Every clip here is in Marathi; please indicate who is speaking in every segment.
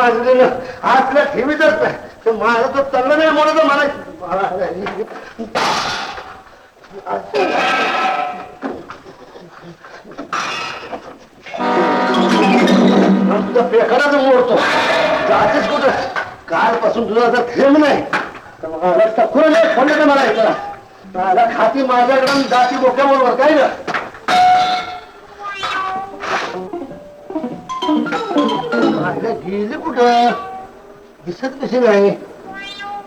Speaker 1: बांधलेलं आतल्या ठेवीतच नाही ते माझं तो चाललं नाही म्हणून मला. तुझा पेकडाच मोडतो. जातेच कुठं? कालपासून तुझा आता थेंब नाही. तर मला टकुरं नाही फोडलं तर मला ऐकला खाती माझ्याकडून आणि जाती बोक्याबरोबर काय ना अरे गेली कुठं? दिसत कशी नाही.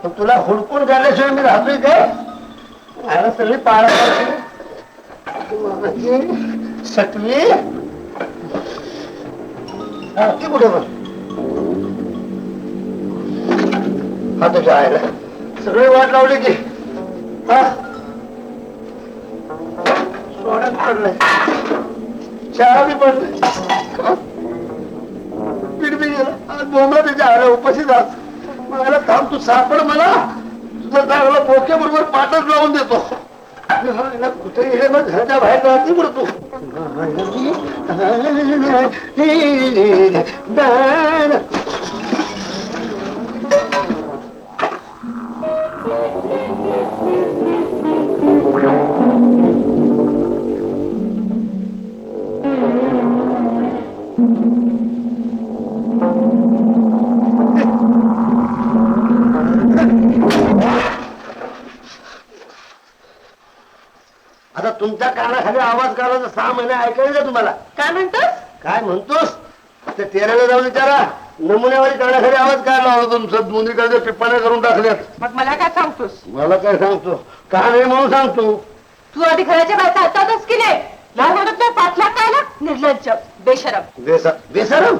Speaker 1: पण तुला हुडकून झाल्याशिवाय मी राहतोय काय? मला सगळी पाळा सटवी हा, ती कुठे पण हा तुझ्या आयला सगळी वाट लावली की. हा. सोडत पडलंय. चहा बी पडलंय बोंबला डोंगर त्याच्या आल्या उपाशी जात मला थांब तू सापड मला. तुझा चांगला बोके बरोबर पाठच लावून देतो. कुठे गेले मग घराच्या बाहेर राहते बरं तुमच्या कानाखाली आवाज काढायचा सहा महिने ऐकायला का तुम्हाला?
Speaker 2: काय म्हणतोस?
Speaker 1: काय म्हणतोस? ते तेराला जाऊन विचारा. नमुन्यावारी कानाखाली आवाज काढला होता तुमचं. दोन्हीकडे पिप्पाने करून टाकल्यात.
Speaker 2: मग मला काय सांगतोस?
Speaker 1: मला काय सांगतो? का नाही म्हणून सांगतो?
Speaker 2: तू आधी घराच्या बाहेर चालतातच की नाही? लहान म्हणत नाही पाचला काय ना निर्लज्ज बेशरम.
Speaker 1: बेसा बेसरम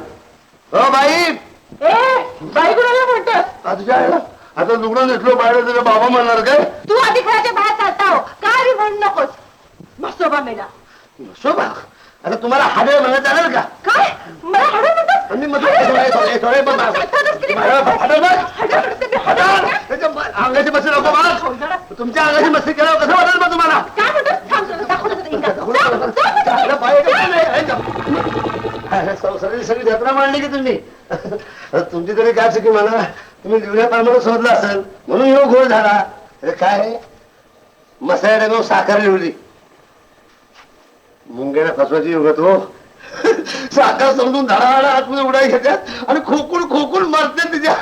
Speaker 1: हो बाई.
Speaker 2: ए बाई कुणाला म्हणतोस?
Speaker 1: आता तुझ्या आईला? आता लुगडं नेसलो बाहेर तुझा बाबा म्हणणार काय?
Speaker 2: तू आधी घराच्या बाहेर चालता हो. काय बी म्हणू नकोस? मसोबा मेला
Speaker 1: शोभा? आता तुम्हाला हाडे म्हणत चालेल का?
Speaker 2: काय? मला
Speaker 1: थोडे थोडे थोडे बघ बघ अंगाची मस्ती नको बघ तुमच्या अंगाची मस्ती केल्यावर कसं वाटेल मग तुम्हाला?
Speaker 2: काय
Speaker 1: संसाराची सगळी जत्रा मांडली की तुम्ही? तुमची तरी काय चुकी म्हणा तुम्ही लिहिण्याप्रमाणे शोधला असेल. म्हणून ह्यो घोळ झाला. अरे काय? डब्यावर साखर लिवली मुंग्याला फसवायची उगत हो. साखर समजून धडाधडा आतमध्ये उडाय घेतात आणि खोकून खोकून मरते तिच्या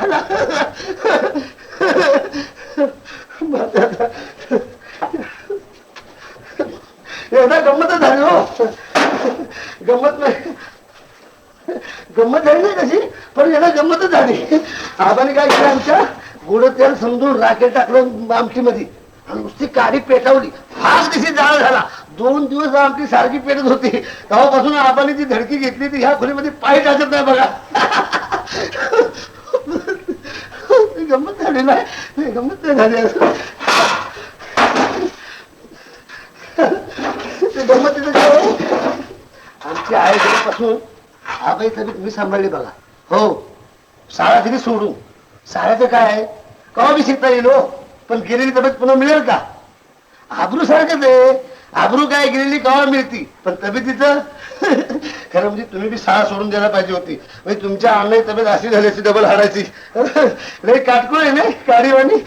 Speaker 1: एवढा गंमत झाली हो. गंमत नाही. गंमत झाली नाही कशी? पण याला गंमतच झाली. आबाने काय केलं आमच्या? गुड तेल समजून राखेल टाकलं आमची मध्ये आणि नुसती काडी पेटवली. फार दिशी जाळ झाला. दोन दिवस आमची सारखी पेटत होती. तेव्हापासून आपण जी धडकी घेतली ती ह्या खोलीमध्ये पाय टाकत नाही बघा. गंमत झाली नाही. गंमत नाही झाली असं ते गंमतीचं आमची आई आबाई तरी तुम्ही सांभाळली बघा. हो. शाळा तरी सोडू शाळेचं काय आहे? कवा मी शिकता येईल हो. पण गेलेली तब्येत पुन्हा मिळेल का? आबरू सारखंच आहे. आबरू काय गेलेली कवा मिळती? पण तब्येतीचं? खरं म्हणजे तुम्ही बी शाळा सोडून द्यायला पाहिजे होती. म्हणजे तुमच्या अन्नाची तब्येत अशी झाली असती डबल हाडायची. नाही काटकोळ आहे नाही? काडीवाणी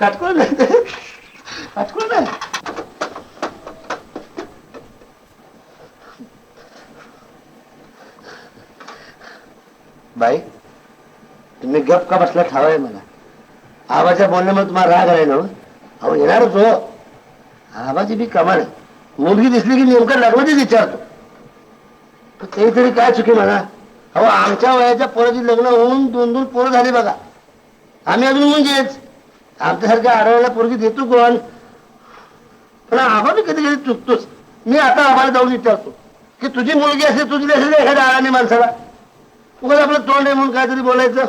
Speaker 1: काटकोळ नाही? काटकोळ नाही? बाई तुम्ही गप का बसला? ठावाय मला. आवाजा बोलण्यामुळे तुम्हाला राग आहे ना हो? अहो येणारच हो. आबाची बी कमाल आहे. मुलगी दिसली की नेमकं लग्नाचीच विचारतो. पण ते तरी काय चुकी म्हणा? अहो आमच्या वयाच्या पोराची लग्न होऊन दोन दोन पोरं झाली बघा. आम्ही अजून म्हणजेच आमच्यासारख्या आडवायला पोरगी देतो कोण? पण आबा बी कधी कधी चुकतोच. मी आता आम्हाला जाऊन विचारतो. की तुझी मुलगी असेल तुझी असेल एखाद्या आळाने माणसाला. उगाच आपलं तोंड आहे म्हणून काहीतरी बोलायचं.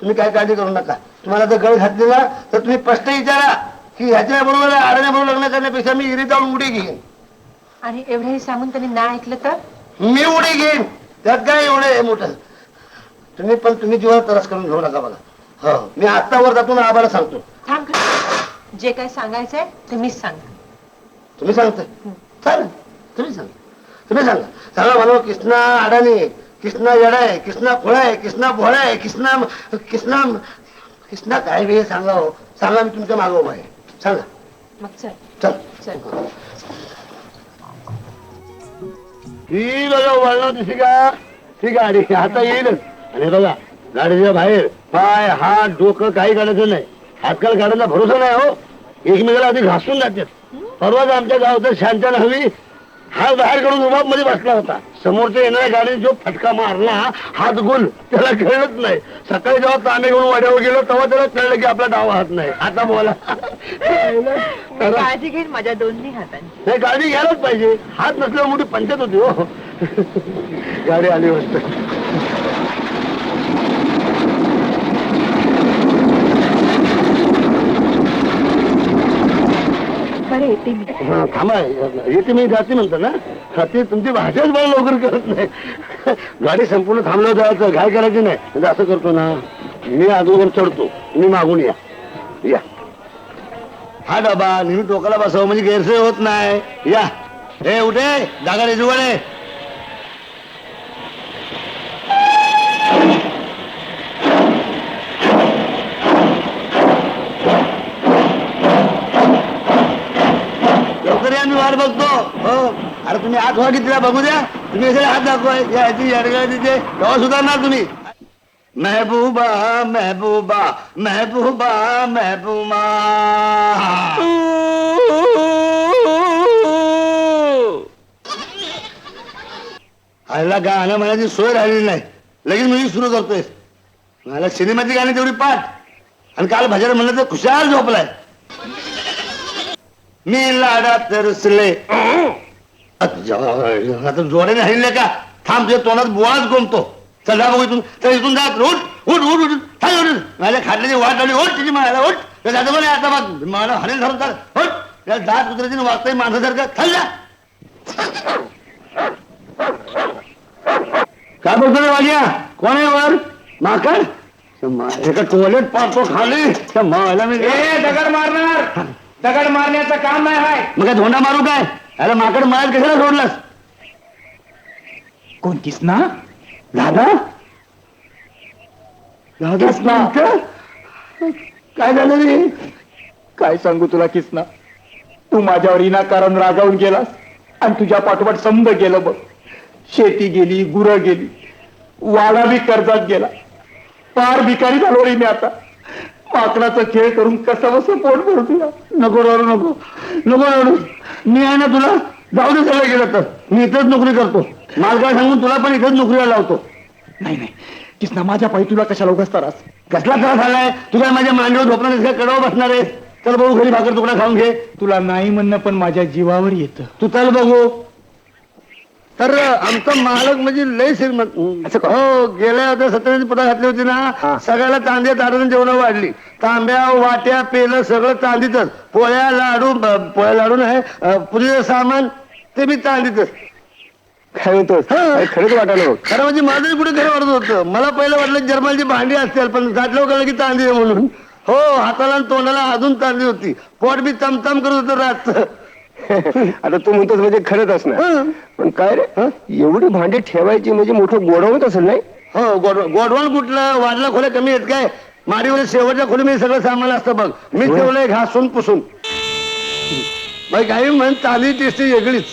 Speaker 1: तुम्ही काय काळजी करू नका. तुम्हाला जर गळ घातलेला तर तुम्ही स्पष्ट विचारा. की ह्याच्या बरोबर आडण्या बरोबर लग्न करण्यापेक्षा मी इरी जाऊन उडी घेईन.
Speaker 2: आणि एवढंही सांगून त्यांनी ना ऐकलं तर?
Speaker 1: मी उडी घेईन. त्यात काय एवढं आहे मोठं? तुम्ही पण तुम्ही जीवाला त्रास करून घेऊ नका बघा. हो मी आत्ता वर जातो ना आबाला सांगतो.
Speaker 2: थांब कृष्ण. जे काय सांगायचंय ते मीच सांग.
Speaker 1: तुम्ही सांगताय चालेल. तुम्ही सांगा. तुम्ही सांगा. सांगा म्हणा कृष्णा अडाणी किसना येडा आहे किसना खोळा आहे किसना भोळा आहे किसना किसना किसना काय बे सांगा हो सांगा मी तुमच्या मागो उभा आहे. सांगा
Speaker 2: मग चल.
Speaker 1: चल.
Speaker 2: चल.
Speaker 1: ही बघा वळणार दिसी का ती गाडी आता येईलच आणि बघा गाडीच्या बाहेर पाय हात डोकं काही काढायचं नाही. आजकाल गाड्यांना भरोसा नाही हो. एकमेकाला आधी घासून जातात. परवाच आमच्या गावचं शांतन हवी. हा बाहेर काढून रुबाबमध्ये बसला होता. समोरच्या येणाऱ्या गाडीने जो फटका मारला हात गुल त्याला कळलंच नाही. सकाळी जेव्हा तांबे घेऊन वाड्यावर गेलो तेव्हा त्याला कळलं की आपला डावा हात नाही. आता बोला.
Speaker 2: काळजी घेईन माझ्या दोन्ही हातांची.
Speaker 1: नाही गाडी घ्यायलाच पाहिजे. हात नसल्यावर मोठी पंचायत होती हो. गाडी आली वाटत.
Speaker 2: बरं येते मी.
Speaker 1: थांबा येते मी जाते म्हणतो ना. हा, ते तुमची भाषाच मला लवकर करत नाही. गाडी संपूर्ण थांबलं जायचं घाय करायचं नाही. म्हणजे असं करतो ना मी अगोदर चढतो. मी मागून या. या. हा डबा नेहमी टोकाला बसावं म्हणजे गैरसोय होत नाही. या. हे उठे जागा रेजुवाडे लवकर या मी वाट बघतो. हो. अरे तुम्ही हात व्हा तिला बघू द्या. तुम्ही सगळे हात दाखवाय. याची तिथे. तेव्हा सुधारणार तुम्ही. महबूबा महबूबा महबूबा महबूबा. आईला गाणं म्हणायची सोय राहिली नाही. लगेच मी सुरू करतोय. मला सिनेमाची गाणी तेवढी पाठ. आणि काल भजन म्हणलं तर खुशाल झोपलाय. मी लाडात रुसले. आता जोड्याने हरले का? थांब तुझ्या तोंडात बुवाच गोमतो. चल जा बघू इथून. चल इथून जात उठ उठ उठ उठ. थांब उठ. माझ्या खाल्ल्याची वाट लावली. ओठ तिची मला ओठ तर जातो म्हणे आता बघ मला हरेल धरून चाल. उठ. त्या दात कुत्र्याची वागताय माणसासारखं. खाल जा. काय बोलतो रे वाजिया कोण आहे वर? माकड? एका टोलेट पाहतो खाली. त्या मला मी
Speaker 3: दगड मारणार. दगड मारण्याचं काम नाही हाय.
Speaker 1: मग काय धोंडा मारू काय? अरे माकड मारायला कशाला सोडलास
Speaker 3: कोण किसना
Speaker 1: दादा? दादा काय झालं रे?
Speaker 3: काय सांगू तुला किसना? तू माझ्यावर विनाकारण रागावून गेलास आणि तुझ्या पाठोपाठ समज गेलं बघ. शेती गेली गुरं गेली वाडा बी कर्जात गेला. पार भिकारी झालो रे मी आता. माकडाचा खेळ करून कसं बसं पोट भरू तुला
Speaker 1: नको रडू नको. नको रडू मी आहे ना तुला जाऊ दे सगळं गेलं तर. मी इथंच नोकरी करतो. मालकाला सांगून तुला पण इथंच नोकरीला लावतो.
Speaker 3: नाही नाही. किसना माझ्या पायी तुला कशाला उगाच त्रास?
Speaker 1: कसला त्रास झालाय? तू काय माझ्या मांडीवर झोपणार का? कडव बसणार आहेस? चल बघू घरी भाकर तुकडा खाऊन घे.
Speaker 3: तुला नाही म्हणणं पण माझ्या जीवावर येतं.
Speaker 1: तू चल बघू. तर आमचा मालक म्हणजे लय श्रीमंत. हो गेल्या होत्या सत्याची पदा घातली होती ना. सगळ्याला तांदे ताडून जेवण वाढली. तांब्या वाट्या पेलं सगळं चांदीतच. पोळ्या लाडू पोळ्या लाडू नाही अं, पूजेचं सामान ते मी चांदीतच.
Speaker 3: काय. खरंच वाटायला
Speaker 1: खरं म्हणजे माझं पुढे खरं वाटत होतं. मला पहिलं वाटलं जर्मनची भांडी असतील पण गाठलं कळलं की चांदी आहे म्हणून. हो हाताला आणि तोंडाला अजून चांदी होती. पोट बी चमचम करत होतं रातचं
Speaker 3: आता तू म्हणतोस म्हणजे खरंच असणार. पण काय रे? एवढी भांडी ठेवायची म्हणजे मोठं गोडवत असेल नाही?
Speaker 1: हो गोड गोडवण कुठलं? वाढला खोल्या कमी आहेत काय? माडीवर शेवटच्या खोलीमध्ये सगळं सामान असतं बघ. मी ठेवलंय घासून पुसून. बाई काही म्हण चांदी टेस्टी वेगळीच.